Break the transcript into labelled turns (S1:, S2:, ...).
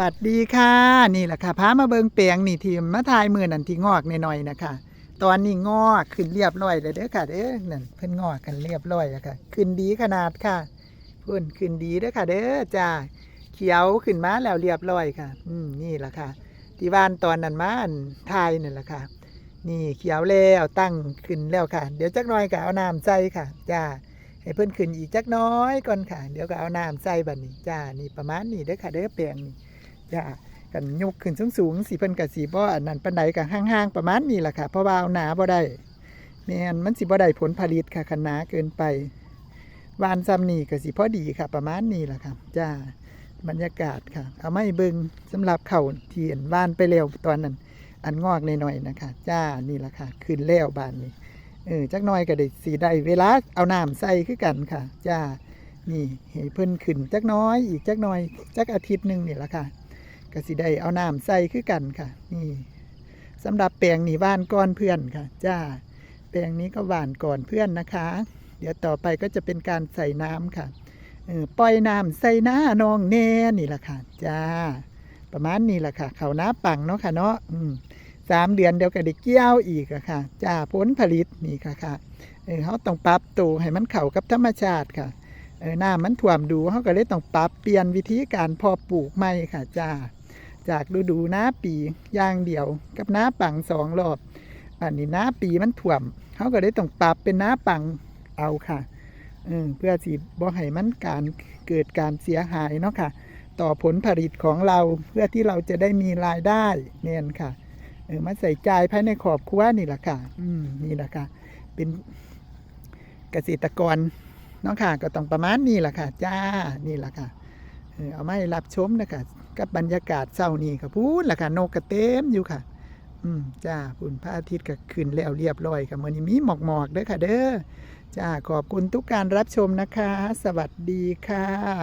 S1: วัสดีค่ะ นี่แหละค่ะพามาเบิงเปียงนี่ทีมมาทายมือนันที่งอกหน่อยๆนะคะ ตอนนี้งอกขึ้นเรียบร้อยเลยเด้อค่ะเด้อนั่นเพิ่นงอกกันเรียบร้อยแล้วค่ะขึ้นดีขนาดค่ะเพิ่นขึ้นดีเด้อค่ะ เด้อจ้าเขียวขึ้นมาแล้วเรียบร้อยค่ะ อืมนี่แหละค่ะ ที่บ้านตอนนั้นมาอันทายนั่แหละค่ะ นี่เขียวแล้วตั้งขึ้นแล้วค่ะ เดี๋ยวจักน่อยก็เอาน้ำใส่ค่ะจ้าให้เพิ่นขึ้นอีกจักน้อยก่อนค่ะ เดี๋ยวก็เอาน้ำใส่บัดนี้จ้านี่ประมาณนี้เด้อค่ะเด้อแปลงนี่ จ้ากันยกขึ้นสูงๆสิเพิ่นก็สิบ่อันนั้นปานใดก็ห่างๆประมาณนี้แหละค่ะเพราะว่าเอาหนาบ่ได้แม่นมันสิบ่ได้ผลผลิตค่ะคันหนาเกินไปวานซ้ำนี่ก็สิพอดีค่ะ ประมาณนี้แหละค่ะจ้าบรรยากาศค่ะ เอาไม่เบิงสำหรับเข่าเทียนวานไปแล้วตอนนั้น อันงอกหน่อยๆนะคะ จ้านี่แหละค่ะขึ้นแล้วบานนี้เออจักหน้อยก็ได้สีได้เวลาเอาน้ำใส่คือกันค่ะ จ้านี่ให้เพิ่นขึ้นจักน้อย อีกจักน้อย จักอาทิตย์หนึ่งนี่แหละค่ะ ก็สิได้เอาน้ำใส่คือกันค่ะ นี่สำหรับแปลงนี่หว่านก่อนเพื่อนค่ะ จ้า แปลงนี้ก็หว่านก่อนเพื่อนนะคะ เดี๋ยวต่อไปก็จะเป็นการใส่น้ำค่ะปล่อยน้ำใส่หน้านองแน่นี่ละค่ะ จ้า ประมาณนี้แหละค่ะเขาน้าปังเนาะค่ะเนาะสามเดือนเดียวก็ได้เกี่ยวอีกอะค่ะ จ้าผลผลิตนี่ค่ะค่ะเออเขาต้องปรับตัวให้มันเข้ากับธรรมชาติค่ะเออหน้ามันถ่วมดูเขาก็เลยต้องปรับเปลี่ยนวิธีการพอปลูกใหม่ค่ะ จ้า จากฤดูหน้าปีอย่างเดียว กับหน้าปังสองรอบอันนี้หน้าปีมันถ่วมเขาก็เลยต้องปรับเป็นหน้าปังเอาค่ะเพื่อสิบ่ให้มันการเกิดการเสียหายเนาะค่ะ ต่อผลผลิตของเราเพื่อที่เราจะได้มีรายได้เนี่ยค่ะเออมาใส่ใจภายในครอบครัวนี่แหละค่ะ อืมนี่แหละค่ะ เป็นเกษตรกรเนาะค่ะ ก็ต้องประมาณนี้แหละค่ะ จ้านี่แหละค่ะ เออเอามาให้รับชมนะคะกับบรรยากาศเช้านี้ค่ะพูดล่ะค่ะนกกระเต็มอยู่ค่ะ อืมจ้าพุ่นพระอาทิตย์ก็ขึ้นแล้วเรียบร้อยค่ะมื่อนี้มีหมอกหมอกเด้อค่ะ เด้อจ้าขอบคุณทุกการรับชมนะคะ สวัสดีค่ะ